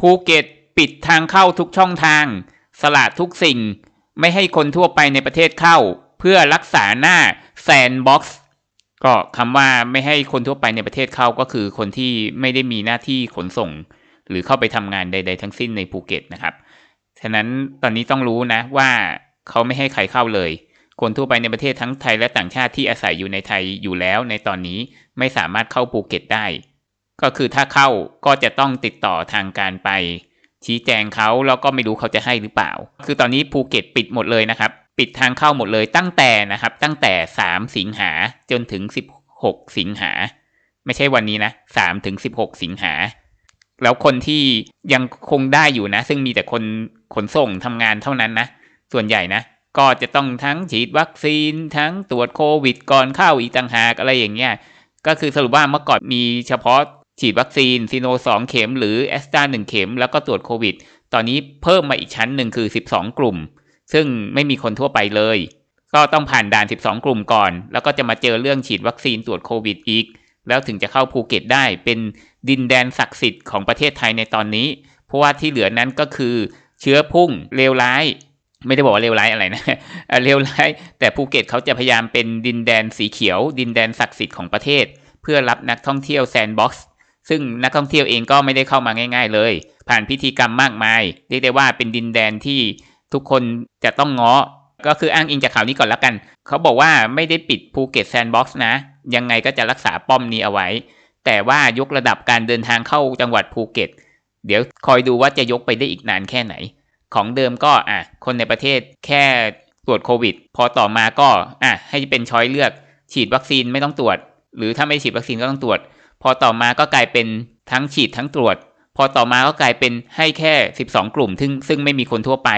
ภูเก็ตปิดทางเข้าทุกช่องทาง สละทุกสิ่ง ไม่ให้คนทั่วไปในประเทศเข้า เพื่อรักษาหน้าแซนบ็อกซ์ก็คำว่าไม่ให้คนทั่วไปในประเทศเข้าก็คือคนที่ไม่ได้มีหน้าที่ขนส่ง หรือเข้าไปทำงานใด ๆ ทั้งสิ้นในภูเก็ตนะครับ ฉะนั้นตอนนี้ต้องรู้นะว่าเขาไม่ให้ใครเข้าเลย คนทั่วไปในประเทศทั้งไทยและต่างชาติที่อาศัยอยู่ในไทยอยู่แล้วในตอนนี้ไม่สามารถเข้าภูเก็ตได้ ก็คือถ้าเข้าก็จะต้องติดต่อทางการไป ชี้แจงเขาแล้วก็ไม่รู้เขาจะให้หรือเปล่า คือตอนนี้ภูเก็ตปิดหมดเลยนะครับ ปิดทางเข้าหมดเลยตั้งแต่นะครับ ตั้งแต่ 3 สิงหาจนถึง 16 สิงหา ไม่ใช่วันนี้นะ3ถึง 16 สิงหา แล้วคนที่ยังคงได้อยู่นะ ซึ่งมีแต่คนขนส่งทำงานเท่านั้นนะ ส่วนใหญ่นะก็จะต้องทั้งฉีดวัคซีนทั้งตรวจโควิดก่อนเข้าอีกต่างหากอะไรอย่างเงี้ย ก็คือสรุปว่าเมื่อก่อนมีเฉพาะ ฉีดวัคซีนซีโนสองเข็ม หรือแอสตราหเข็ม แล้วก็ตรวจโควิด ตอนนี้เพิ่มมาอีกชั้นหนึ่งคือ 12 กลุ่ม ซึ่งไม่มีคนทั่วไปเลย ก็ต้องผ่านด่าน 12 กลุ่มก่อน แล้วก็จะมาเจอเรื่องฉีดวัคซีนตรวจโควิดอีก แล้วถึงจะเข้าภูเก็ตได้เป็นดินแดนศักดิ์สิทธิ์ของประเทศไทยในตอนนี้ เพราะว่าที่เหลือนั้นก็คือเชื้อพุ่งเลวร้าย ไม่ได้บอกว่าเลวร้ายอะไรนะเอ่อเลวร้าย แต่ภูเก็ตเขาจะพยายามเป็นดินแดนสีเขียว ดินแดนศักดิ์สิทธิ์ของประเทศ เพื่อรับนักท่องเที่ยวแซนด์บ็อกซ์ ซึ่งนักท่องเที่ยวเองก็ไม่ได้เข้ามาง่าย ๆ เลย ผ่านพิธีกรรมมากมายเรียกได้ว่าเป็นดินแดนที่ทุกคนจะต้องง้อ ก็คืออ้างอิงจากข่าวนี้ก่อนแล้วกัน เขาบอกว่าไม่ได้ปิดภูเก็ตแซนด์บ็อกซ์นะ ยังไงก็จะรักษาป้อมนี้เอาไว้ แต่ว่ายกระดับการเดินทางเข้าจังหวัดภูเก็ต เดี๋ยวคอยดูว่าจะยกไปได้อีกนานแค่ไหน ของเดิมก็อะคนในประเทศแค่ตรวจโควิด พอต่อมาก็อะให้เป็นช้อยเลือก ฉีดวัคซีนไม่ต้องตรวจ หรือถ้าไม่ฉีดวัคซีนก็ต้องตรวจ พอต่อมาก็กลายเป็นทั้งฉีดทั้งตรวจ พอต่อมาก็กลายเป็นให้แค่ 12 กลุ่มซึ่งซึ่งไม่มีคนทั่วไป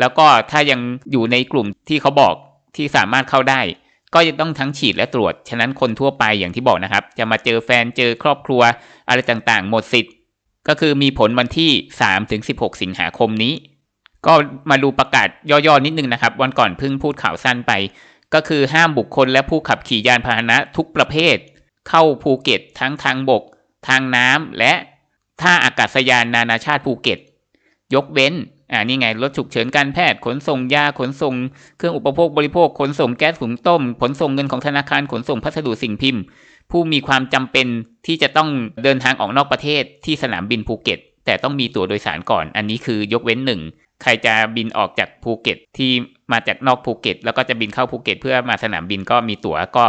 แล้วก็ถ้ายังอยู่ในกลุ่มที่เขาบอกที่สามารถเข้าได้ ก็จะต้องทั้งฉีดและตรวจ ฉะนั้นคนทั่วไปอย่างที่บอกนะครับ จะมาเจอแฟนเจอครอบครัวอะไรต่างๆ หมดสิทธิ์ ก็คือมีผลวันที่3ถึง16 สิงหาคมนี้ ก็มาดูประกาศย่อๆนิดนึงนะครับ วันก่อนเพิ่งพูดข่าวสั้นไป ก็คือห้ามบุคคลและผู้ขับขี่ยานพาหนะทุกประเภท เข้าภูเก็ตทั้งทางบก ทางน้ำและท่าอากาศยานนานาชาติภูเก็ต ยกเว้นอ่านี่ไงรถฉุกเฉินการแพทย์ขนส่งยาขนส่ง เครื่องอุปโภคบริโภคขนส่งแก๊สหุงต้ม ขนส่งเงินของธนาคารขนส่งพัสดุสิ่งพิมพ์ ผู้มีความจำเป็นที่จะต้องเดินทางออกนอกประเทศที่สนามบินภูเก็ต แต่ต้องมีตั๋วโดยสารก่อน อันนี้คือยกเว้นหนึ่งใครจะบินออกจากภูเก็ตที่มาจากนอกภูเก็ต แล้วก็จะบินเข้าภูเก็ต เพื่อมาสนามบินก็มีตั๋วก็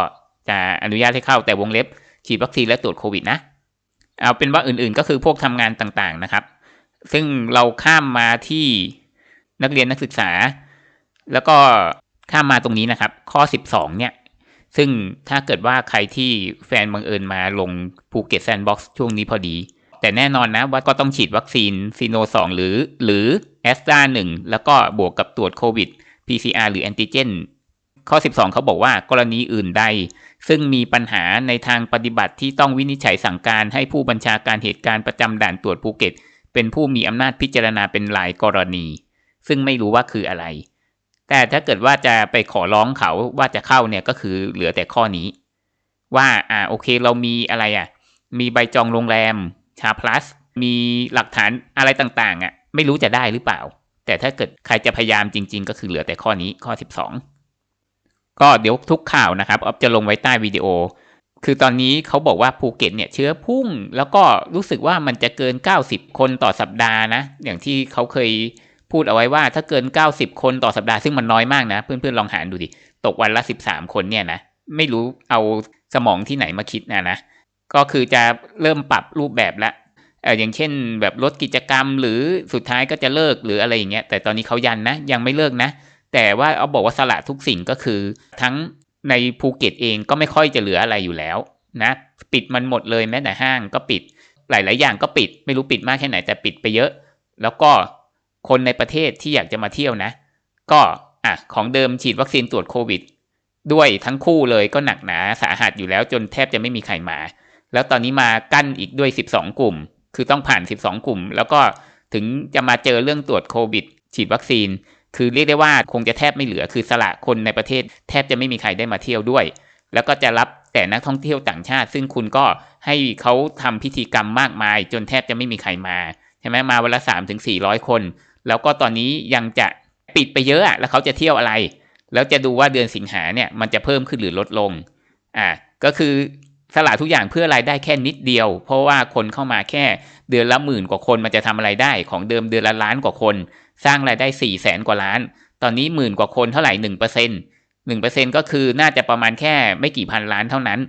จะอนุญาตให้เข้าแต่วงเล็บฉีดวัคซีนและตรวจโควิดนะเอาเป็นว่าอื่นๆก็คือพวกทำงานต่างๆนะครับ ซึ่งเราข้ามมาที่นักเรียนนักศึกษา แล้วก็ข้ามมาตรงนี้นะครับ ข้อ 12 เนี่ย ซึ่งถ้าเกิดว่าใครที่แฟนบังเอิญมาลงภูเก็ตแซนด์บ็อกซ์ช่วงนี้พอดี แต่แน่นอนนะว่าก็ต้องฉีดวัคซีนซีโน 2 หรือ หรือแอสตราหนึ่งแล้วก็บวกกับตรวจโควิด PCR หรือแอนติเจนข้อ 12 เขาบอกว่ากรณีอื่นใด ซึ่งมีปัญหาในทางปฏิบัติที่ต้องวินิจฉัยสั่งการให้ผู้บัญชาการเหตุการณ์ประจำด่านตรวจภูเก็ต เป็นผู้มีอำนาจพิจารณาเป็นรายกรณี ซึ่งไม่รู้ว่าคืออะไร แต่ถ้าเกิดว่าจะไปขอร้องเขาว่าจะเข้าเนี่ยก็คือเหลือแต่ข้อนี้ ว่าอ่าโอเคเรามีอะไรอะ มีใบจองโรงแรมชาพลัสมีหลักฐานอะไรต่างๆอะ ไม่รู้จะได้หรือเปล่า แต่ถ้าเกิดใครจะพยายามจริง ๆ ก็คือเหลือแต่ข้อนี้ข้อ 12 ก็เดี๋ยวทุกข่าวนะครับออฟจะลงไว้ใต้วิดีโอ คือตอนนี้เขาบอกว่าภูเก็ตเนี่ยเชื้อพุ่ง แล้วก็รู้สึกว่ามันจะเกิน 90 คนต่อสัปดาห์นะ อย่างที่เขาเคยพูดเอาไว้ว่าถ้าเกิน 90 คนต่อสัปดาห์ซึ่งมันน้อยมากนะ เพื่อนๆลองหารดูดิ ตกวันละ 13 คนเนี่ยนะ ไม่รู้เอาสมองที่ไหนมาคิดนะนะ ก็คือจะเริ่มปรับรูปแบบละอย่างเช่นแบบลดกิจกรรมหรือสุดท้ายก็จะเลิกหรืออะไรอย่างเงี้ย แต่ตอนนี้เขายันนะ ยังไม่เลิกนะ แต่ว่าเอาบอกว่าสละทุกสิ่งก็คือ ทั้งในภูเก็ตเองก็ไม่ค่อยจะเหลืออะไรอยู่แล้วนะ ปิดมันหมดเลยแม้แต่ห้างก็ปิด หลาย ๆ อย่างก็ปิด ไม่รู้ปิดมากแค่ไหนแต่ปิดไปเยอะ แล้วก็คนในประเทศที่อยากจะมาเที่ยวนะ ก็อะของเดิมฉีดวัคซีนตรวจโควิด ด้วยทั้งคู่เลยก็หนักหนาสาหัสอยู่แล้วจนแทบจะไม่มีใครมา แล้วตอนนี้มากั้นอีกด้วย 12 กลุ่ม คือต้องผ่าน 12 กลุ่ม แล้วก็ถึงจะมาเจอเรื่องตรวจโควิด ฉีดวัคซีน คือเรียกได้ว่าคงจะแทบไม่เหลือ คือสละคนในประเทศ แทบจะไม่มีใครได้มาเที่ยวด้วย แล้วก็จะรับแต่นักท่องเที่ยวต่างชาติ ซึ่งคุณก็ให้เขาทำพิธีกรรมมากมาย จนแทบจะไม่มีใครมาใช่ไหมมาวันละสามถึงสี่ร้อยคน แล้วก็ตอนนี้ยังจะปิดไปเยอะอะแล้วเขาจะเที่ยวอะไร แล้วจะดูว่าเดือนสิงหาเนี่ยมันจะเพิ่มขึ้นหรือลดลงอ่าก็คือสละทุกอย่างเพื่อรายได้แค่นิดเดียว เพราะว่าคนเข้ามาแค่เดือนละหมื่นกว่าคนมันจะทำอะไรได้ของเดิมเดือนละล้านกว่าคน สร้างรายได้สี่แสนกว่าล้าน ตอนนี้หมื่นกว่าคนเท่าไหร่หนึ่งเปอร์เซ็นต์หนึ่งเปอร์เซ็นก็คือน่าจะประมาณแค่ไม่กี่พันล้านเท่านั้น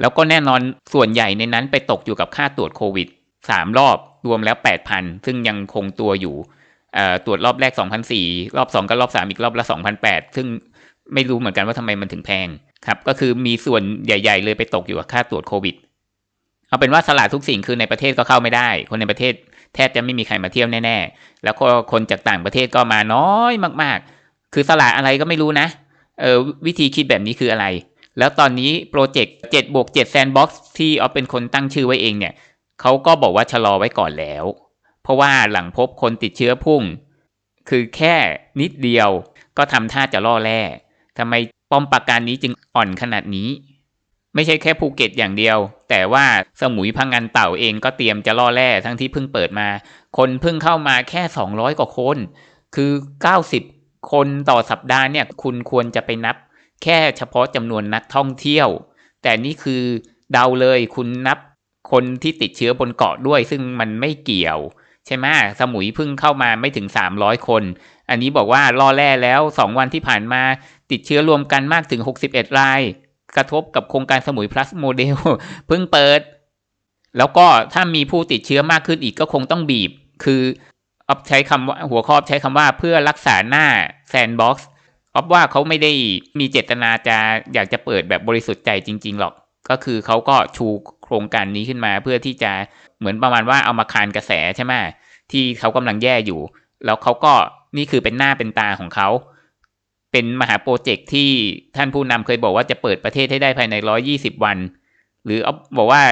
แล้วก็แน่นอนส่วนใหญ่ในนั้นไปตกอยู่กับค่าตรวจโควิดสามรอบรวมแล้วแปดพันซึ่งยังคงตัวอยู่ตรวจรอบแรกสองพันสี่รอบสองกับรอบสามอีกรอบละสองพันแปดซึ่งไม่รู้เหมือนกันว่าทำไมมันถึงแพงครับ ก็คือมีส่วนใหญ่ ๆ เลยไปตกอยู่กับค่าตรวจโควิด เอาเป็นว่าสลาดทุกสิ่งคือในประเทศก็เข้าไม่ได้ คนในประเทศ แทบจะไม่มีใครมาเที่ยวแน่ๆ แล้วก็คนจากต่างประเทศก็มาน้อยมากๆ คือสลาดอะไรก็ไม่รู้นะ เออวิธีคิดแบบนี้คืออะไร แล้วตอนนี้โปรเจกต์เจ็ดบวกเจ็ดแซนบ็อกซ์ที่เอาเป็นคนตั้งชื่อไว้เองเนี่ยเขาก็บอกว่าชะลอไว้ก่อนแล้ว เพราะว่าหลังพบคนติดเชื้อพุ่ง คือแค่นิดเดียวก็ทำท่าจะล่อแร่ทำไมป้อมปราการนี้จึงอ่อนขนาดนี้ ไม่ใช่แค่ภูเก็ตอย่างเดียว แต่ว่าสมุยพังงานเต่าเองก็เตรียมจะล่อแร่ทั้งที่เพิ่งเปิดมา คนเพิ่งเข้ามาแค่ 200 กว่าคน คือ 90 คนต่อสัปดาห์เนี่ยคุณควรจะไปนับ แค่เฉพาะจำนวนนักท่องเที่ยว แต่นี่คือเดาเลยคุณนับคนที่ติดเชื้อบนเกาะด้วย ซึ่งมันไม่เกี่ยวใช่ไหมสมุยเพิ่งเข้ามาไม่ถึง 300 คน อันนี้บอกว่าล่อแร่แล้ว 2 วันที่ผ่านมาติดเชื้อรวมกันมากถึง 61 ราย กระทบกับโครงการสมุย plus โมเดลเพิ่งเปิด แล้วก็ถ้ามีผู้ติดเชื้อมากขึ้นอีกก็คงต้องบีบ คือออฟใช้คำว่าหัวข้อใช้คำว่าเพื่อรักษาหน้าแซนบ็อกซ์ออฟว่าเขาไม่ได้มีเจตนาจะอยากจะเปิดแบบบริสุทธิ์ใจจริง ๆ หรอก ก็คือเขาก็ชูโครงการนี้ขึ้นมา เพื่อที่จะเหมือนประมาณว่าเอามาคานกระแสใช่ไหมที่เขากำลังแย่อยู่ แล้วเขาก็นี่คือเป็นหน้าเป็นตาของเขา เป็นมหาโปรเจกต์ที่ท่านผู้นำเคยบอกว่าจะเปิดประเทศให้ได้ภายในร้อยี่สิบวัน หรือบอกว่า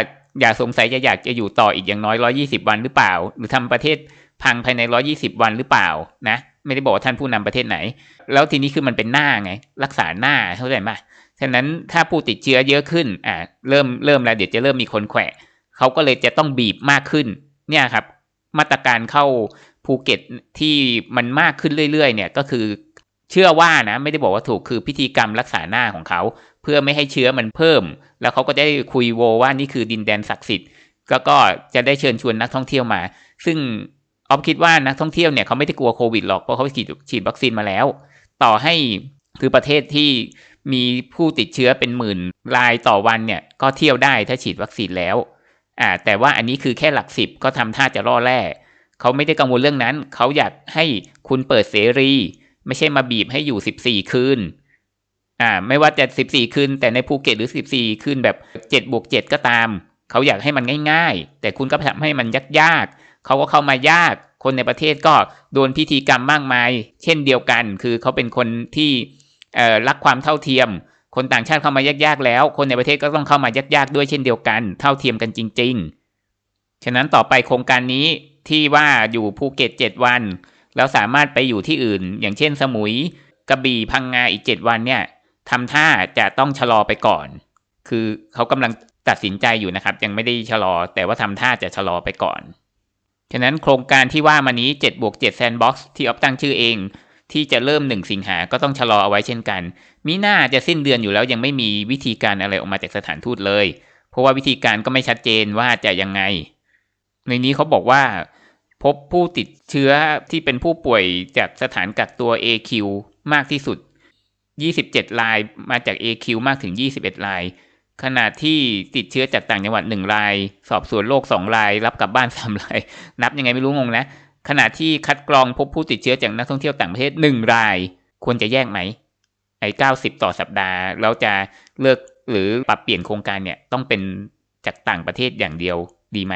อย่าสงสัยจะอยากจะอยู่ต่ออีกอย่างน้อยร้อยี่สิบวันหรือเปล่า หรือทำประเทศพังภายในร้อยี่สิบวันหรือเปล่านะไม่ได้บอกท่านผู้นำประเทศไหน แล้วทีนี้คือมันเป็นหน้าไง รักษาหน้าเข้าใจไหมฉะนั้นถ้าผู้ติดเชื้อเยอะขึ้นอ่าเริ่มเริ่มแล้วเดี๋ยวจะเริ่มมีคนแขวะเขาก็เลยจะต้องบีบมากขึ้น เนี่ยครับ มาตรการเข้าภูเก็ตที่มันมากขึ้นเรื่อยๆ เนี่ยก็คือ เชื่อว่านะไม่ได้บอกว่าถูกคือพิธีกรรมรักษาหน้าของเขา เพื่อไม่ให้เชื้อมันเพิ่ม แล้วเขาก็ได้คุยโวว่านี่คือดินแดนศักดิ์สิทธิ์ก็ก็จะได้เชิญชวนนักท่องเที่ยวมา ซึ่งออฟคิดว่านักท่องเที่ยวเนี่ยเขาไม่ได้กลัวโควิดหรอกเพราะเขาฉีดฉีดวัคซีนมาแล้ว ต่อให้คือประเทศที่มีผู้ติดเชื้อเป็นหมื่นรายต่อวันเนี่ยก็เที่ยวได้ถ้าฉีดวัคซีนแล้วอ่าแต่ว่าอันนี้คือแค่หลักสิบก็ทำท่าจะล่อแร่เขาไม่ได้กังวลเรื่องนั้น เขาอยากให้คุณเปิดเสรี ไม่ใช่มาบีบให้อยู่สิบสี่คืน อ่า ไม่ว่าจะสิบสี่คืน แต่ในภูเก็ตหรือสิบสี่คืนแบบเจ็ดบวกเจ็ดก็ตาม เขาอยากให้มันง่าย ๆ แต่คุณก็ทำให้มันยากยากเขาก็เข้ามายาก คนในประเทศก็โดนพิธีกรรมมากมาย เช่นเดียวกัน คือเขาเป็นคนที่เอ่อรักความเท่าเทียม คนต่างชาติเข้ามายากๆแล้ว คนในประเทศก็ต้องเข้ามายากๆด้วยเช่นเดียวกัน เท่าเทียมกันจริง ๆ ฉะนั้นต่อไปโครงการนี้ที่ว่าอยู่ภูเก็ตเจ็ดวัน แล้วสามารถไปอยู่ที่อื่น อย่างเช่นสมุยกระบี่พังงาอีกเจ็ดวันเนี่ยทำท่าจะต้องชะลอไปก่อน คือเขากำลังตัดสินใจอยู่นะครับ ยังไม่ได้ชะลอ แต่ว่าทำท่าจะชะลอไปก่อน ฉะนั้นโครงการที่ว่ามานี้7บวก7แซนบ็อกซ์ที่ออฟตั้งชื่อเอง ที่จะเริ่มหนึ่งสิงหาก็ต้องชะลอเอาไว้เช่นกัน มีหน้าจะสิ้นเดือนอยู่แล้วยังไม่มีวิธีการอะไรออกมาจากสถานทูตเลย เพราะว่าวิธีการก็ไม่ชัดเจนว่าจะยังไง ในนี้เขาบอกว่า พบผู้ติดเชื้อที่เป็นผู้ป่วยจากสถานกักตัว AQ มากที่สุด 27 รายมาจาก AQ มากถึง 21 ราย ขณะที่ติดเชื้อจากต่างจังหวัด 1 ราย สอบสวนโรค 2 ราย รับกลับบ้าน 3 ราย นับยังไงไม่รู้งงนะ ขณะที่คัดกรองพบผู้ติดเชื้อจากนักท่องเที่ยวต่างประเทศ 1 ราย ควรจะแยกไหม ไอ้ 90 ต่อสัปดาห์แล้วจะเลิกหรือปรับเปลี่ยนโครงการเนี่ยต้องเป็นจากต่างประเทศอย่างเดียวดีไหม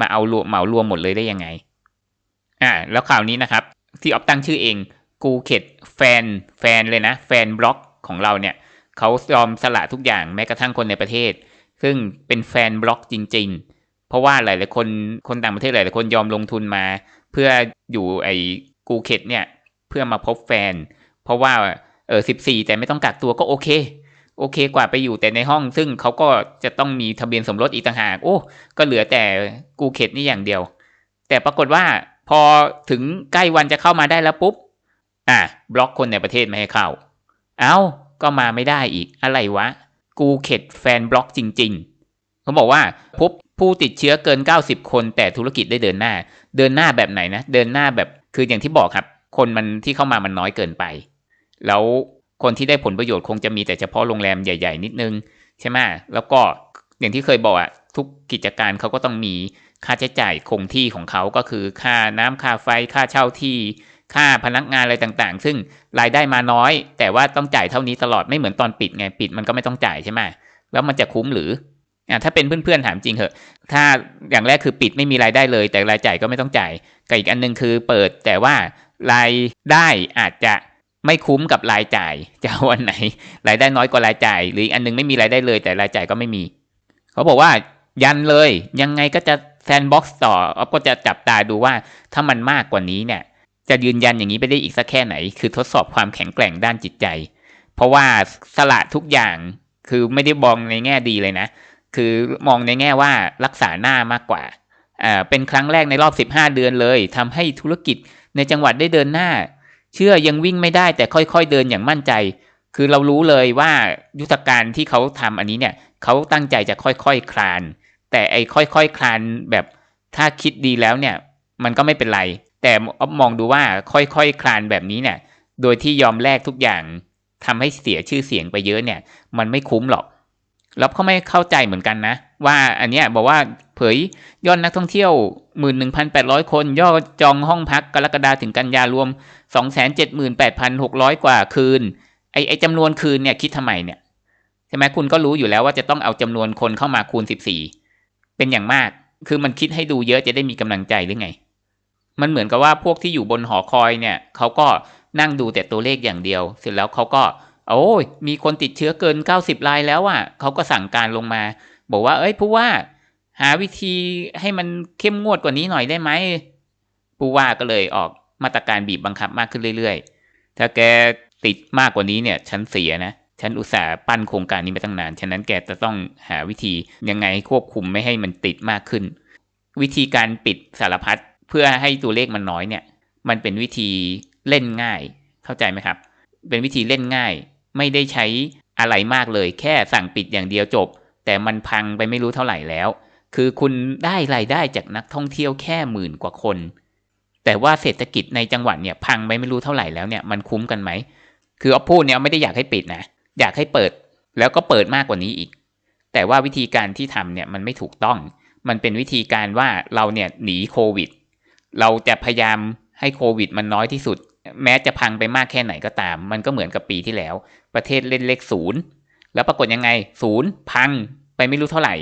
มาเอารวมเหมารวมหมดเลยได้ยังไง อ่าแล้วข่าวนี้นะครับ ที่ออฟตั้งชื่อเองกูเข็ดแฟนแฟนเลยนะ แฟนบล็อกของเราเนี่ยเขายอมสละทุกอย่างแม้กระทั่งคนในประเทศ ซึ่งเป็นแฟนบล็อกจริง ๆ เพราะว่าหลายๆคนคนต่างประเทศหลายๆคนยอมลงทุนมา เพื่ออยู่ไอ้กูเข็ดเนี่ยเพื่อมาพบแฟน เพราะว่าเออสิบสี่แต่ไม่ต้องกักตัวก็โอเค โอเคกว่าไปอยู่แต่ในห้อง ซึ่งเขาก็จะต้องมีทะเบียนสมรสอีกต่างหาก โอ้ ก็เหลือแต่กูเข็ดนี่อย่างเดียว แต่ปรากฏว่า พอถึงใกล้วันจะเข้ามาได้แล้วปุ๊บ อะบล็อกคนในประเทศไม่ให้เข้า เอา้าก็มาไม่ได้อีกอะไรวะ กูเข็ดแฟนบล็อกจริง ๆ เขาบอกว่าพบผู้ติดเชื้อเกิน 90 คนแต่ธุรกิจได้เดินหน้า เดินหน้าแบบไหนนะ เดินหน้าแบบคืออย่างที่บอกครับ คนมันที่เข้ามามันน้อยเกินไป แล้วคนที่ได้ผลประโยชน์คงจะมีแต่เฉพาะโรงแรมใหญ่ ๆ นิดนึง ใช่ไหมแล้วก็อย่างที่เคยบอกอะทุกกิจการเขาก็ต้องมี ค่าใช้จ่ายคงที่ของเขาก็คือค่าน้ำค่าไฟค่าเช่าที่ ค่าพนักงานอะไรต่างๆ ซึ่งรายได้มาน้อย แต่ว่าต้องจ่ายเท่านี้ตลอดไม่เหมือนตอนปิดไงปิดมันก็ไม่ต้องจ่ายใช่ไหมแล้วมันจะคุ้มหรืออ่าถ้าเป็นเพื่อนๆถามจริงเหอะ ถ้าอย่างแรกคือปิดไม่มีรายได้เลย แต่รายจ่ายก็ไม่ต้องจ่ายกับอีกอันนึงคือเปิดแต่ว่ารายได้อาจจะไม่คุ้มกับรายจ่ายจะวันไหน รายได้น้อยกว่ารายจ่าย หรืออันนึงไม่มีรายได้เลย แต่รายจ่ายก็ไม่มี เขาบอกว่ายันเลย ยังไงก็จะ แซนบ็อกซ์ต่อออฟก็จะจับตาดูว่าถ้ามันมากกว่านี้เนี่ย จะยืนยันอย่างนี้ไปได้อีกสักแค่ไหน คือทดสอบความแข็งแกร่งด้านจิตใจ เพราะว่าสละทุกอย่างคือไม่ได้มองในแง่ดีเลยนะ คือมองในแง่ว่ารักษาหน้ามากกว่าอ่าเป็นครั้งแรกในรอบ 15 เดือนเลยทำให้ธุรกิจในจังหวัดได้เดินหน้า เชื่อยังวิ่งไม่ได้แต่ค่อยๆเดินอย่างมั่นใจ คือเรารู้เลยว่ายุทธการที่เขาทำอันนี้เนี่ยเขาตั้งใจจะค่อยๆคคลาน แต่ไอ้ค่อยๆคคลานแบบถ้าคิดดีแล้วเนี่ย มันก็ไม่เป็นไร แต่อมองดูว่าค่อยๆคคลานแบบนี้เนี่ย โดยที่ยอมแลกทุกอย่างทำให้เสียชื่อเสียงไปเยอะเนี่ย มันไม่คุ้มหรอกแล้วเขาไม่เข้าใจเหมือนกันนะ ว่าอันเนี้ยบอกว่าเผยยอดนักท่องเที่ยวหมื่นหนึ่งพันแปดร้อยคน ยอดจองห้องพักกรกฎาถึงกันยารวมสองแสนเจ็ดหมื่นแปดพันหกร้อยกว่าคืน ไอไอจำนวนคืนเนี่ยคิดทำไมเนี่ยใช่ไหมคุณก็รู้อยู่แล้วว่าจะต้องเอาจำนวนคนเข้ามาคูณสิบสี่ เป็นอย่างมาก คือมันคิดให้ดูเยอะจะได้มีกำลังใจหรือไง มันเหมือนกับว่าพวกที่อยู่บนหอคอยเนี่ยเขาก็นั่งดูแต่ตัวเลขอย่างเดียว เสร็จแล้วเขาก็ โอ้ยมีคนติดเชื้อเกิน 90รายแล้วอะเขาก็สั่งการลงมา บอกว่า เอ้ยผู้ว่า หาวิธีให้มันเข้มงวดกว่านี้หน่อยได้ไหมผู้ว่าก็เลยออกมาตรการบีบบังคับมากขึ้นเรื่อยๆ ถ้าแกติดมากกว่านี้เนี่ย ฉันเสียนะ ฉันอุตส่าห์ปั้นโครงการนี้มาตั้งนาน ฉะนั้นแกจะต้องหาวิธียังไงควบคุมไม่ให้มันติดมากขึ้น วิธีการปิดสารพัดเพื่อให้ตัวเลขมันน้อยเนี่ย มันเป็นวิธีเล่นง่าย เข้าใจไหมครับ เป็นวิธีเล่นง่าย ไม่ได้ใช้อะไรมากเลย แค่สั่งปิดอย่างเดียวจบ แต่มันพังไปไม่รู้เท่าไหร่แล้ว คือคุณได้รายได้จากนักท่องเที่ยวแค่หมื่นกว่าคน แต่ว่าเศรษฐกิจในจังหวัดเนี่ยพังไปไม่รู้เท่าไหร่แล้วเนี่ยมันคุ้มกันไหม คืออพูดเนี่ยไม่ได้อยากให้ปิดนะ อยากให้เปิดแล้วก็เปิดมากกว่านี้อีก แต่ว่าวิธีการที่ทำเนี่ยมันไม่ถูกต้อง มันเป็นวิธีการว่าเราเนี่ยหนีโควิด เราจะพยายามให้โควิดมันน้อยที่สุด แม้จะพังไปมากแค่ไหนก็ตาม มันก็เหมือนกับปีที่แล้ว ประเทศเล่นเลขศูนย์แล้วปรากฏยังไงศูนย์พังไปไม่รู้เท่าไหร่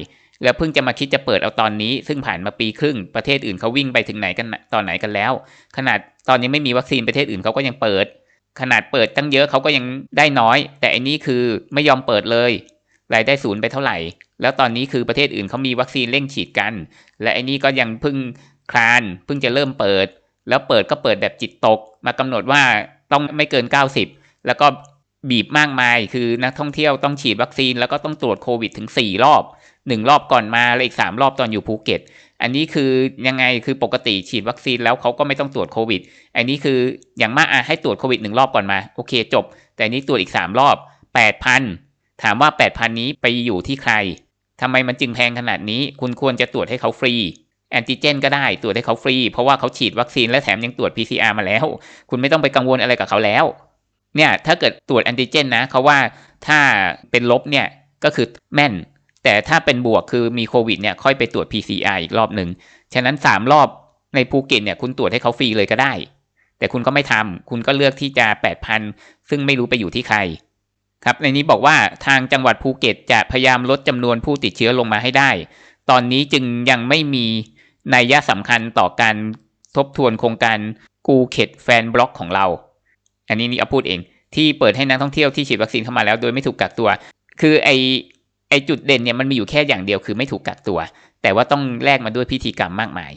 แล้วเพิ่งจะมาคิดจะเปิดเอาตอนนี้ ซึ่งผ่านมาปีครึ่งประเทศอื่นเขาวิ่งไปถึงไหนกันตอนไหนกันแล้ว ขนาดตอนนี้ไม่มีวัคซีนประเทศอื่นเขาก็ยังเปิด ขนาดเปิดตั้งเยอะเขาก็ยังได้น้อย แต่อันนี้คือไม่ยอมเปิดเลยรายได้ศูนย์ไปเท่าไหร่ แล้วตอนนี้คือประเทศอื่นเขามีวัคซีนเร่งฉีดกัน และอันนี้ก็ยังเพิ่งคลานเพิ่งจะเริ่มเปิด แล้วเปิดก็เปิดแบบจิตตก มากำหนดว่าต้องไม่เกิน 90 แล้วก็บีบมากมาย คือนักท่องเที่ยวต้องฉีดวัคซีนแล้วก็ต้องตรวจโควิดถึง 4 รอบ 1 รอบก่อนมา แล้วอีก 3 รอบตอนอยู่ภูเก็ต อันนี้คือยังไงคือปกติฉีดวัคซีนแล้วเขาก็ไม่ต้องตรวจโควิด อันนี้คืออย่างมากอะให้ตรวจโควิดหนึ่งรอบก่อนมาโอเคจบ แต่นี้ตรวจอีก 3 รอบ 8,000 ถามว่า 8,000 นี้ไปอยู่ที่ใครทำไมมันจึงแพงขนาดนี้ คุณควรจะตรวจให้เขาฟรีแอนติเจนก็ได้ตรวจให้เขาฟรี เพราะว่าเขาฉีดวัคซีนและแถมยังตรวจ PCR มาแล้ว คุณไม่ต้องไปกังวลอะไรกับเขาแล้วเนี่ยถ้าเกิดตรวจแอนติเจนนะเขาว่าถ้าเป็นลบเนี่ยก็คือแม่น แต่ถ้าเป็นบวกคือมีโควิดเนี่ยค่อยไปตรวจ PCR อีกรอบหนึ่งฉะนั้น 3 รอบในภูเก็ตเนี่ยคุณตรวจให้เขาฟรีเลยก็ได้ แต่คุณก็ไม่ทำคุณก็เลือกที่จะ 8,000 ซึ่งไม่รู้ไปอยู่ที่ใคร ครับในนี้บอกว่าทางจังหวัดภูเก็ตจะพยายามลดจำนวนผู้ติดเชื้อลงมาให้ได้ ตอนนี้จึงยังไม่มีนัยยะสำคัญต่อการทบทวนโครงการกูเข็ดแฟนบล็อกของเรา อันนี้นี่เอาพูดเองที่เปิดให้นักท่องเที่ยวที่ฉีดวัคซีนเข้ามาแล้ว โดยไม่ถูกกักตัว คือไอ ไอจุดเด่นเนี่ยมันมีอยู่แค่อย่างเดียวคือไม่ถูกกักตัว แต่ว่าต้องแลกมาด้วยพิธีกรรมมากมาย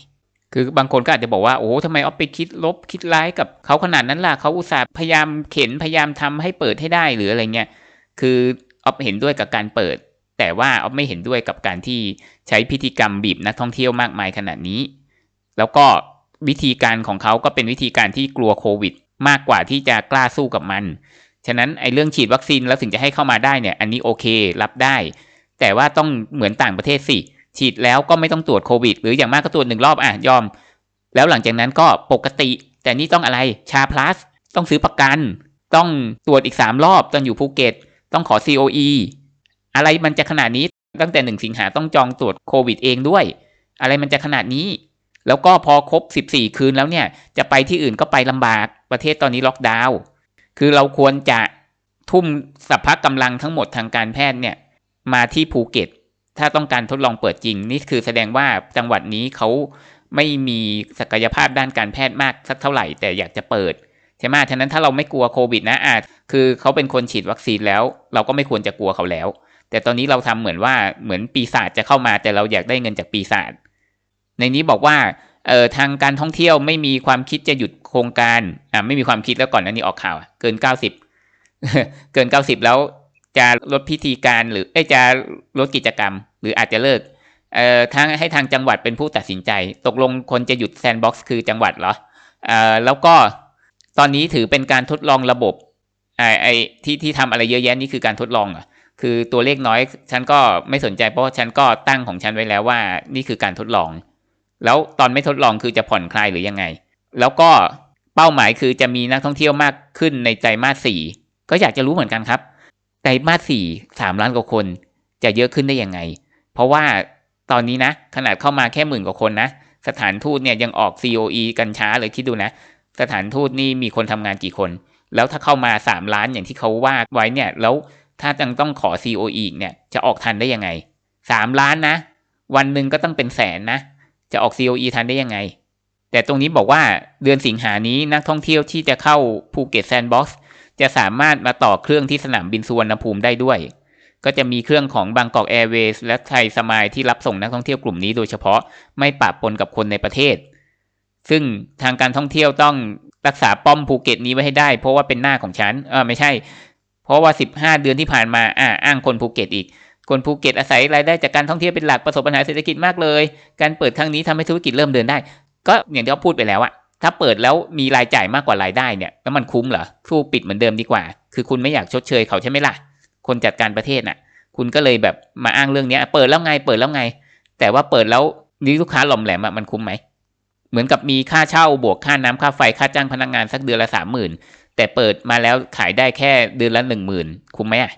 คือบางคนก็อาจจะบอกว่าโอ้ทำไมเอาไปคิดลบคิดร้ายกับเขาขนาดนั้นล่ะเขาอุตส่าห์พยายามเข็นพยายามทำให้เปิดให้ได้หรืออะไรเงี้ยคือออฟเห็นด้วยกับการเปิด แต่ว่าออฟไม่เห็นด้วยกับการที่ใช้พิธีกรรมบีบนักท่องเที่ยวมากมายขนาดนี้ แล้วก็วิธีการของเขาก็เป็นวิธีการที่กลัวโควิด มากกว่าที่จะกล้าสู้กับมัน ฉะนั้นไอ้เรื่องฉีดวัคซีนแล้วถึงจะให้เข้ามาได้เนี่ย อันนี้โอเครับได้ แต่ว่าต้องเหมือนต่างประเทศสิฉีดแล้วก็ไม่ต้องตรวจโควิด หรืออย่างมากก็ตรวจหนึ่งรอบอะยอม แล้วหลังจากนั้นก็ปกติ แต่นี่ต้องอะไรชาพลัสต้องซื้อประกัน ต้องตรวจอีกสามรอบตอนอยู่ภูเก็ต ต้องขอ COE อะไรมันจะขนาดนี้ตั้งแต่หนึ่งสิงหาต้องจองตรวจโควิดเองด้วย อะไรมันจะขนาดนี้ แล้วก็พอครบ 14 คืนแล้วเนี่ย จะไปที่อื่นก็ไปลำบากประเทศตอนนี้ล็อกดาวน์ คือเราควรจะทุ่มสัพพะกำลังทั้งหมดทางการแพทย์เนี่ยมาที่ภูเก็ต ถ้าต้องการทดลองเปิดจริงนี่คือแสดงว่าจังหวัดนี้เขาไม่มีศักยภาพด้านการแพทย์มากสักเท่าไหร่แต่อยากจะเปิดใช่ไหมฉะนั้นถ้าเราไม่กลัวโควิดนะอาจคือเขาเป็นคนฉีดวัคซีนแล้ว เราก็ไม่ควรจะกลัวเขาแล้ว แต่ตอนนี้เราทำเหมือนว่าเหมือนปีศาจจะเข้ามาแต่เราอยากได้เงินจากปีศาจในนี้บอกว่า เออทางการท่องเที่ยวไม่มีความคิดจะหยุดโครงการอ่าไม่มีความคิดแล้วก่อนอันนี้ออกข่าวเกินเก้าสิบเกินเก้าสิบแล้วจะลดพิธีการหรือเอ้จะลดกิจกรรม หรืออาจจะเลิกเอ่อทางให้ทางจังหวัดเป็นผู้ตัดสินใจ ตกลงคนจะหยุดแซนด์บ็อกซ์คือจังหวัดเหรอเอ่อแล้วก็ตอนนี้ถือเป็นการทดลองระบบไอ้ไอ้ที่ที่ทำอะไรเยอะแยะนี่คือการทดลองอะคือตัวเลขน้อยฉันก็ไม่สนใจเพราะฉันก็ตั้งของฉันไว้แล้วว่านี่คือการทดลอง แล้วตอนไม่ทดลองคือจะผ่อนคลายหรือยังไง แล้วก็เป้าหมายคือจะมีนักท่องเที่ยวมากขึ้นในไตรมาสสี่ก็อยากจะรู้เหมือนกันครับไตรมาสสี่สามล้านกว่าคน จะเยอะขึ้นได้ยังไง เพราะว่าตอนนี้นะ ขนาดเข้ามาแค่หมื่นกว่าคนนะ สถานทูตเนี่ยยังออก COE กันช้าเลยคิดดูนะ สถานทูตนี่มีคนทำงานกี่คน แล้วถ้าเข้ามาสามล้านอย่างที่เขาว่าไว้เนี่ย แล้วถ้ายังต้องขอ COE อีกเนี่ยจะออกทันได้ยังไงสามล้านนะ วันหนึ่งก็ต้องเป็นแสนนะ จะออก COE ทันได้ยังไง แต่ตรงนี้บอกว่าเดือนสิงหานี้นักท่องเที่ยวที่จะเข้าภูเก็ตแซนด์บ็อกซ์จะสามารถมาต่อเครื่องที่สนามบินสุวรรณภูมิได้ด้วย ก็จะมีเครื่องของบางกอกแอร์เวย์และไทยสมายที่รับส่งนักท่องเที่ยวกลุ่มนี้โดยเฉพาะไม่ปะปนกับคนในประเทศ ซึ่งทางการท่องเที่ยวต้องรักษาป้อมภูเก็ตนี้ไว้ให้ได้ เพราะว่าเป็นหน้าของฉันเออไม่ใช่ เพราะว่าสิบห้าเดือนที่ผ่านมาอ่าอ้างคนภูเก็ตอีก คนภูเก็ตอาศัยรายได้จากการท่องเที่ยวเป็นหลักประสบปัญหาเศรษฐกิจมากเลย การเปิดครั้งนี้ทำให้ธุรกิจเริ่มเดินได้ ก็อย่างที่เขาพูดไปแล้วอะถ้าเปิดแล้วมีรายจ่ายมากกว่ารายได้เนี่ยแล้วมันคุ้มเหรอสู้ปิดเหมือนเดิมดีกว่า คือคุณไม่อยากชดเชยเขาใช่ไหมล่ะ คนจัดการประเทศน่ะ คุณก็เลยแบบมาอ้างเรื่องนี้เปิดแล้วไงเปิดแล้วไง แต่ว่าเปิดแล้วนี่ลูกค้าหล่อมแหลมอะมันคุ้มไหมเหมือนกับมีค่าเช่าบวกค่าน้ำค่าไฟค่าจ้างพนักงานสักเดือนละสามหมื่นแต่เปิดมาแล้วขายได้แค่เดือนละหนึ่งหมื่นคุ้มไหมอะ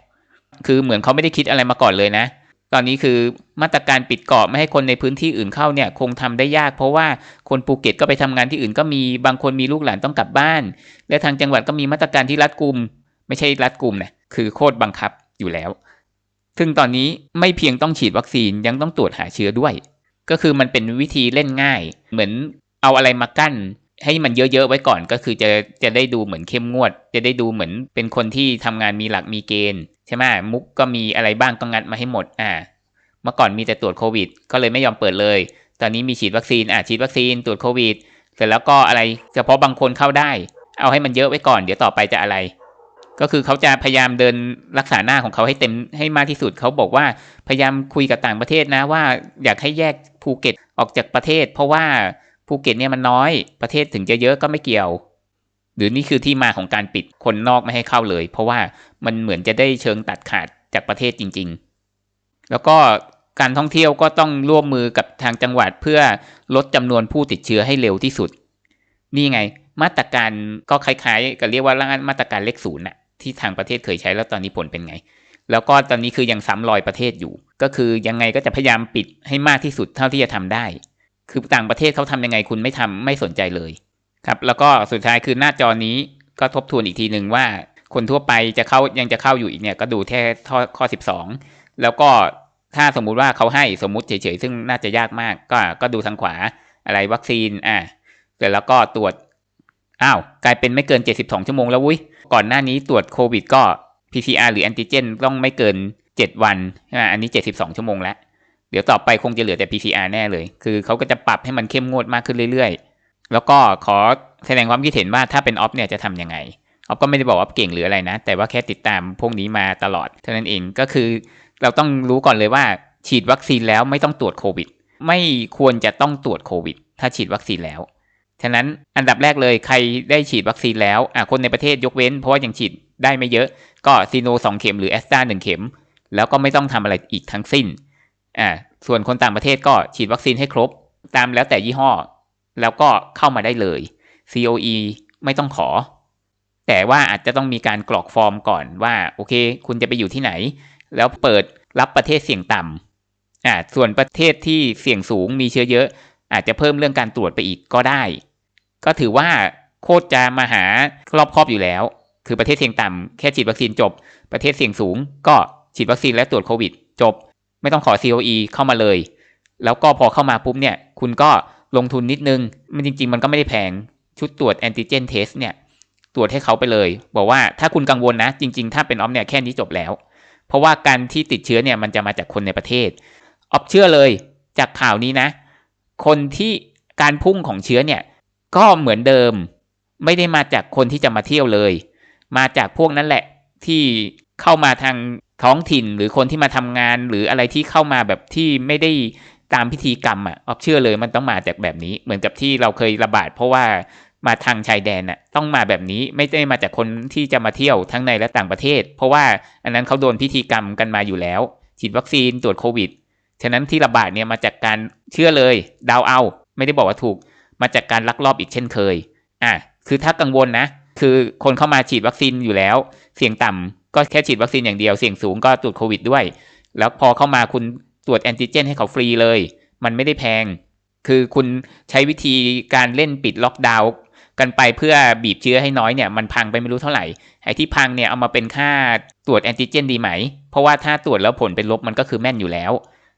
คือเหมือนเขาไม่ได้คิดอะไรมาก่อนเลยนะ ตอนนี้คือมาตรการปิดเกาะไม่ให้คนในพื้นที่อื่นเข้าเนี่ยคงทำได้ยาก เพราะว่าคนภูเก็ตก็ไปทำงานที่อื่นก็มีบางคนมีลูกหลานต้องกลับบ้าน และทางจังหวัดก็มีมาตรการที่รัดกุม ไม่ใช่รัดกุมนะคือโคตรบังคับอยู่แล้ว ซึ่งตอนนี้ไม่เพียงต้องฉีดวัคซีนยังต้องตรวจหาเชื้อด้วย ก็คือมันเป็นวิธีเล่นง่าย เหมือนเอาอะไรมากั้น ให้มันเยอะๆไว้ก่อนก็คือจะจะได้ดูเหมือนเข้มงวด จะได้ดูเหมือนเป็นคนที่ทำงานมีหลักมีเกณฑ์ใช่ไหมมุกก็มีอะไรบ้างก็งัดมาให้หมดอ่าเมื่อก่อนมีแต่ตรวจโควิด ก็เลยไม่ยอมเปิดเลย ตอนนี้มีฉีดวัคซีนอ่าฉีดวัคซีนตรวจโควิด เสร็จแล้วก็อะไรเฉพาะบางคนเข้าได้ เอาให้มันเยอะไว้ก่อน เดี๋ยวต่อไปจะอะไร ก็คือเขาจะพยายามเดินรักษาหน้าของเขาให้เต็มให้มากที่สุดเขาบอกว่าพยายามคุยกับต่างประเทศนะว่าอยากให้แยกภูเก็ตออกจากประเทศ เพราะว่า ภูเก็ตเนี่ยมันน้อยประเทศถึงจะเยอะก็ไม่เกี่ยว หรือนี่คือที่มาของการปิดคนนอกไม่ให้เข้าเลย เพราะว่ามันเหมือนจะได้เชิงตัดขาดจากประเทศจริง ๆ แล้วก็การท่องเที่ยวก็ต้องร่วมมือกับทางจังหวัดเพื่อลดจำนวนผู้ติดเชื้อให้เร็วที่สุด นี่ไง มาตรการก็คล้ายๆกับเรียกว่ามาตรการเลขศูนย์น่ะที่ทางประเทศเคยใช้แล้วตอนนี้ผลเป็นไง แล้วก็ตอนนี้คือยังซ้ำรอยประเทศอยู่ ก็คือยังไงก็จะพยายามปิดให้มากที่สุดเท่าที่จะทำได้ คือต่างประเทศเขาทำยังไงคุณไม่ทำไม่สนใจเลยครับ แล้วก็สุดท้ายคือหน้าจอนี้ก็ทบทวนอีกทีหนึ่งว่า คนทั่วไปจะเข้ายังจะเข้าอยู่อีกเนี่ยก็ดูแค่ข้อ 12 แล้วก็ถ้าสมมุติว่าเขาให้สมมุติเฉยๆ ซึ่งน่าจะยากมาก ก็ก็ดูทางขวาอะไรวัคซีนอ่าเสร็จแล้วก็ตรวจอ้าวกลายเป็นไม่เกิน 72 ชั่วโมงแล้ววุ้ยก่อนหน้านี้ตรวจโควิดก็ PCR หรือแอนติเจนต้องไม่เกิน 7 วันอันนี้ 72 ชั่วโมงแล้ว เดี๋ยวต่อไปคงจะเหลือแต่ PCR แน่เลย คือเขาก็จะปรับให้มันเข้มงวดมากขึ้นเรื่อยๆ แล้วก็ขอแสดงความคิดเห็นว่าถ้าเป็นออฟเนี่ยจะทำยังไงออฟก็ไม่ได้บอกว่าเก่งหรืออะไรนะ แต่ว่าแค่ติดตามพวกนี้มาตลอดเท่านั้นเองก็คือ เราต้องรู้ก่อนเลยว่าฉีดวัคซีนแล้วไม่ต้องตรวจโควิด ไม่ควรจะต้องตรวจโควิด ถ้าฉีดวัคซีนแล้ว ฉะนั้นอันดับแรกเลยใครได้ฉีดวัคซีนแล้วอะคนในประเทศยกเว้น เพราะว่ายังฉีดได้ไม่เยอะ ก็ซีโนสองเข็มหรือแอสตราหนึ่งเข็ม แล้วก็ไม่ต้องทำอะไรอีกทั้งสิ้น อ่าส่วนคนต่างประเทศก็ฉีดวัคซีนให้ครบ ตามแล้วแต่ยี่ห้อ แล้วก็เข้ามาได้เลย COE ไม่ต้องขอ แต่ว่าอาจจะต้องมีการกรอกฟอร์มก่อนว่า โอเค คุณจะไปอยู่ที่ไหน แล้วเปิดรับประเทศเสี่ยงต่ำอ่าส่วนประเทศที่เสี่ยงสูงมีเชื้อเยอะ อาจจะเพิ่มเรื่องการตรวจไปอีกก็ได้ ก็ถือว่าโคตรจะมาหารอบครอบอยู่แล้ว คือประเทศเสี่ยงต่ำแค่ฉีดวัคซีนจบ ประเทศเสี่ยงสูง ก็ฉีดวัคซีนและตรวจโควิด จบ ไม่ต้องขอ COE เข้ามาเลย แล้วก็พอเข้ามาปุ๊บเนี่ย คุณก็ลงทุนนิดนึง มันจริง ๆ มันก็ไม่ได้แพงชุดตรวจแอนติเจนเทสเนี่ยตรวจให้เขาไปเลย บอกว่าถ้าคุณกังวลนะ จริง ๆ ถ้าเป็นออฟเนี่ยแค่นี้จบแล้ว เพราะว่าการที่ติดเชื้อเนี่ยมันจะมาจากคนในประเทศออฟเชื่อเลยจากข่าวนี้นะ คนที่การพุ่งของเชื้อเนี่ย ก็เหมือนเดิม ไม่ได้มาจากคนที่จะมาเที่ยวเลย มาจากพวกนั้นแหละที่เข้ามาทาง ท้องถิ่นหรือคนที่มาทำงานหรืออะไรที่เข้ามาแบบที่ไม่ได้ตามพิธีกรรมอะออฟเชื่อเลยมันต้องมาจากแบบนี้ เหมือนกับที่เราเคยระบาด เพราะว่ามาทางชายแดนน่ะต้องมาแบบนี้ไม่ได้มาจากคนที่จะมาเที่ยวทั้งในและต่างประเทศ เพราะว่าอันนั้นเขาโดนพิธีกรรมกันมาอยู่แล้ว ฉีดวัคซีนตรวจโควิดฉะนั้นที่ระบาดเนี่ยมาจากการเชื่อเลยดาวเอา ไม่ได้บอกว่าถูก มาจากการลักลอบอีกเช่นเคยอะคือถ้ากังวลนะ คือคนเข้ามาฉีดวัคซีนอยู่แล้ว เสี่ยงต่ำ ก็แค่ฉีดวัคซีนอย่างเดียวเสี่ยงสูงก็ตรวจโควิดด้วย แล้วพอเข้ามาคุณตรวจแอนติเจนให้เขาฟรีเลย มันไม่ได้แพง คือคุณใช้วิธีการเล่นปิดล็อกดาวน์กันไปเพื่อบีบเชื้อให้น้อยเนี่ยมันพังไปไม่รู้เท่าไหร่ไอ้ที่พังเนี่ยเอามาเป็นค่าตรวจแอนติเจนดีไหม เพราะว่าถ้าตรวจแล้วผลเป็นลบมันก็คือแม่นอยู่แล้ว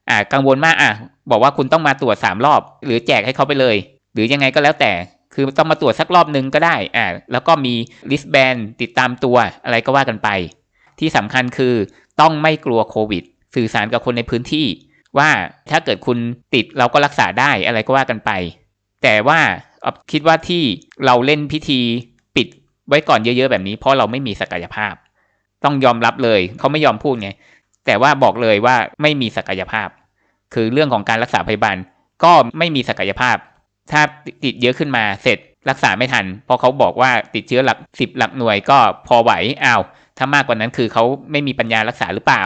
อ่ากังวลมากอะบอกว่าคุณต้องมาตรวจสามรอบ หรือแจกให้เขาไปเลย หรือยังไงก็แล้วแต่ คือต้องมาตรวจสักรอบนึงก็ได้อ่าแล้วก็มีลิสแบนติดตามตัวอะไรก็ว่ากันไป ที่สำคัญคือต้องไม่กลัวโควิด สื่อสารกับคนในพื้นที่ ว่าถ้าเกิดคุณติดเราก็รักษาได้อะไรก็ว่ากันไป แต่ว่าคิดว่าที่เราเล่นพิธีปิดไว้ก่อนเยอะๆแบบนี้เพราะเราไม่มีศักยภาพ ต้องยอมรับเลยเขาไม่ยอมพูดไงแต่ว่าบอกเลยว่าไม่มีศักยภาพ คือเรื่องของการรักษาพยาบาลก็ไม่มีศักยภาพ ถ้าติดเยอะขึ้นมาเสร็จรักษาไม่ทันเพราะเขาบอกว่าติดเชื้อหลักสิบหลักหน่วยก็พอไหวอ้าว ถ้ามากกว่านั้นคือเขาไม่มีปัญญารักษาหรือเปล่า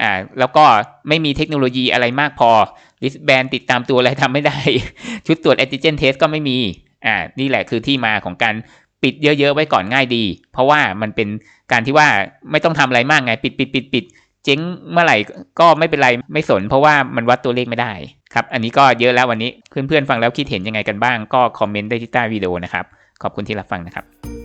อ่าแล้วก็ไม่มีเทคโนโลยีอะไรมากพอลิสแบนติดตามตัวอะไรทำไม่ได้ ชุดตรวจแอนติเจนเทสก็ไม่มีอ่านี่แหละคือที่มาของการปิดเยอะๆไว้ก่อนง่ายดี เพราะว่ามันเป็นการที่ว่าไม่ต้องทำอะไรมากไง ปิดปิดปิดปิดเจ๊งเมื่อไหร่ก็ไม่เป็นไรไม่สน เพราะว่ามันวัดตัวเลขไม่ได้ครับ อันนี้ก็เยอะแล้ววันนี้เพื่อนๆฟังแล้วคิดเห็นยังไงกันบ้าง ก็คอมเมนต์ได้ที่ใต้วิดีโอนะครับ ขอบคุณที่รับฟังนะครับ